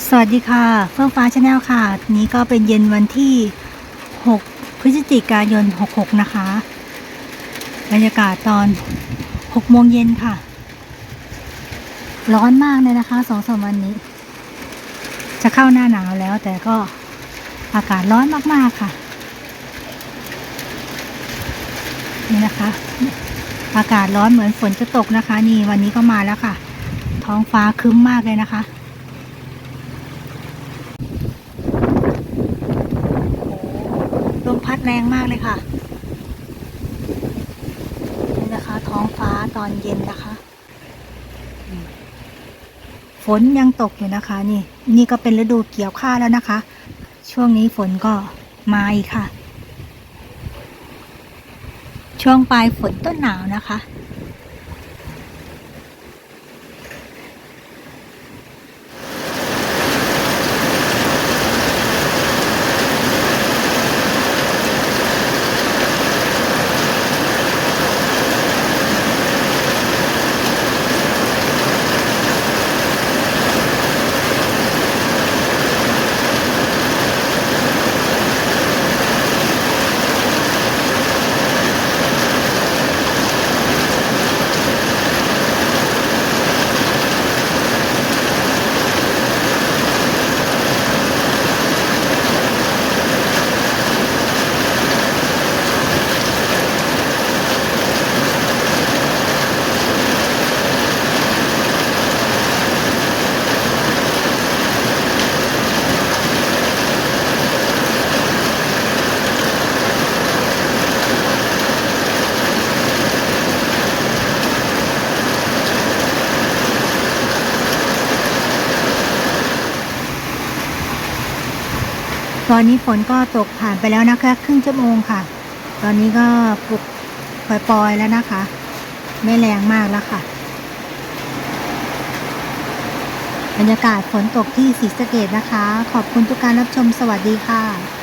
สวัสดีค่ะ เฟื่องฟ้าชาแนลค่ะ นี้ก็เป็นเย็นวันที่ 6 พฤศจิกายน 66 นะคะ บรรยากาศตอน 6 โมงเย็นค่ะ ร้อนมากเลยนะคะสองสามวันนี้ จะเข้าหน้าหนาวแล้วแต่ก็อากาศร้อนมาก ๆ ค่ะ นี่นะคะ อากาศร้อนเหมือนฝนจะตกนะคะ นี่วันนี้ก็มาแล้วค่ะ ท้องฟ้าครึ้มมากเลยนะคะ ลมพัด แรงมากเลยค่ะ นี่นะคะ ท้องฟ้าตอนเย็นนะคะ ฝนยังตกอยู่นะคะ นี่ นี่ก็เป็นฤดูเกี่ยวข้าวแล้วนะคะ ช่วงนี้ฝนก็มาอีกค่ะ ช่วงปลายฝนต้นหนาวนะคะ ตอนนี้ฝนก็ตกผ่านไปแล้วนะคะ ครึ่งชั่วโมงค่ะ ตอนนี้ก็ปลุกปล่อยๆแล้วนะคะ ไม่แรงมากแล้วค่ะ บรรยากาศฝนตกที่ศรีสะเกดนะคะ ขอบคุณทุกการรับชมสวัสดีค่ะ